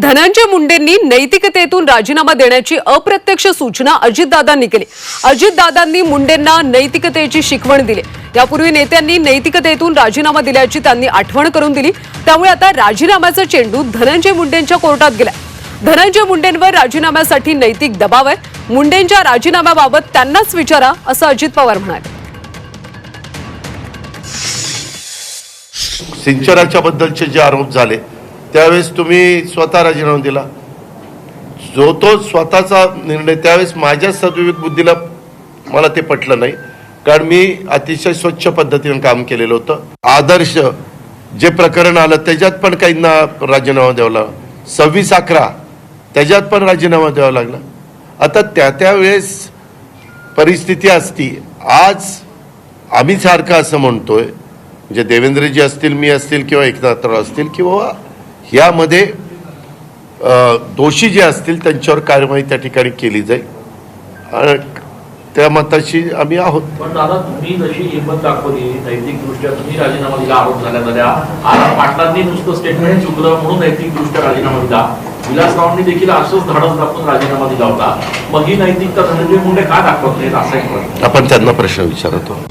धनंजय मुंडेंनी नैतिकतेतून राजीनामा देण्याची अप्रत्यक्ष सूचना अजितदादांनी केली. अजितदादांनी मुंडेंना नैतिकतेची शिकवण दिली. यापूर्वी नेत्यांनी नैतिकतेतून राजीनामा दिल्याची त्यांनी आठवण करून दिली. त्यामुळे आता राजीनाम्याचा चेंडू धनंजय मुंडेंच्या कोर्टात गेला धनंजय मुंडेंवर राजीनाम्यासाठी नैतिक दबाव आहे. मुंडेंच्या राजीनाम्याबाबत त्यांनाच विचारा असं अजित पवार म्हणाले. सिंचनाच्या बद्दलचे जे आरोप झाले त्यावेळेस तुम्ही स्वतः राजीनामा दिला. जो तो स्वतःचा निर्णय त्यावेळेस माझ्या सद्विवेक बुद्धीला मला ते पटलं नाही. कारण मी अतिशय स्वच्छ पद्धतीने काम केलेलं होतं. आदर्श जे प्रकरण आलं त्याच्यात पण काहींना राजीनामा द्यावा लागला. सव्वीस अकरा त्याच्यात पण राजीनामा द्यावा लागला. आता त्या त्यावेळेस परिस्थिती असती. आज आम्ही सारखं असं म्हणतोय म्हणजे देवेंद्रजी असतील मी असतील किंवा एकनाथराव असतील किंवा यामध्ये दोषी जे असतील त्यांच्यावर कार्यवाही त्या ठिकाणी केली जाईल. त्या मताशी आम्ही आहोत. पण दादा तुम्ही जशी हिंमत दाखवली नैतिकदृष्ट्या तुम्ही राजीनामा दिला आरोप झाल्या झाल्या आज पाटलांनी नुसतं स्टेटमेंट चुकलं म्हणून नैतिकदृष्ट्या राजीनामा दिला. विलासरावांनी देखील असंच धाडस दाखवून राजीनामा दिला होता. मग ही नैतिकता धनंजय मुंडे का दाखवत नाहीत असा एक आपण त्यांना प्रश्न विचारतो.